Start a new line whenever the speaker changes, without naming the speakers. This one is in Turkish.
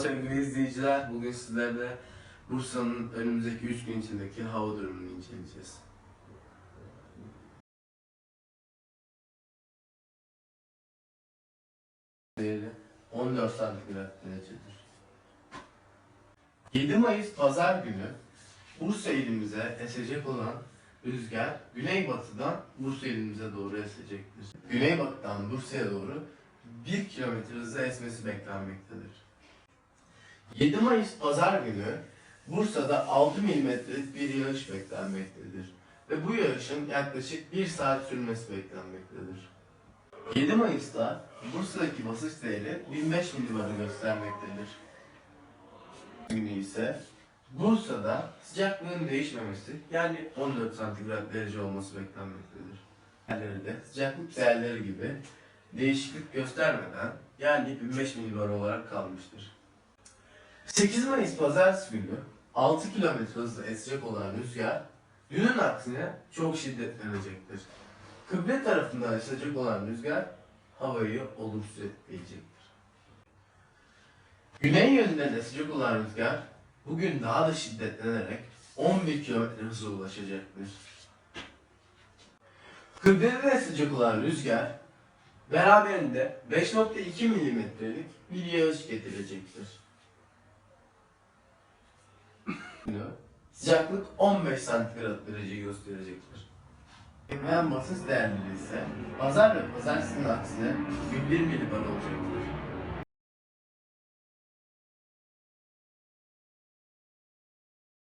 Sevgili izleyiciler, bugün sizlerle Bursa'nın önümüzdeki 3 gün içindeki hava durumunu inceleyeceğiz. Değeri 14 santigrat derecedir. 7 Mayıs Pazar günü Bursa ilimize esecek olan rüzgar güneybatıdan Bursa ilimize doğru esecektir. Güneybatıdan Bursa'ya doğru 1 kilometre hızla esmesi beklenmektedir. 7 Mayıs Pazar günü Bursa'da 6 milimetrelik bir yağış beklenmektedir. Ve bu yağışın yaklaşık 1 saat sürmesi beklenmektedir. 7 Mayıs'ta Bursa'daki basınç değeri 1005 milibarı göstermektedir. Günü ise Bursa'da sıcaklığın değişmemesi yani 14 santigrat derece olması beklenmektedir. Yerleri de sıcaklık değerleri gibi değişiklik göstermeden yani 1005 milibar olarak kalmıştır. 8 Mayıs Pazartesi günü 6 km hızla esecek olan rüzgar dünün aksine çok şiddetlenecektir. Kıble tarafından esecek olan rüzgar havayı olumsuz etkileyecektir. Güney yönünden esecek olan rüzgar bugün daha da şiddetlenerek 11 km hıza ulaşacaktır. Kıbleden esecek olan rüzgar beraberinde 5.2 milimetrelik bir yağış getirecektir. Günü Sıcaklık 15 santigrat derece gösterecektir. Bekleyen basınç değerleri ise pazar ve pazartesinin aksine 101 milibar olacaktır.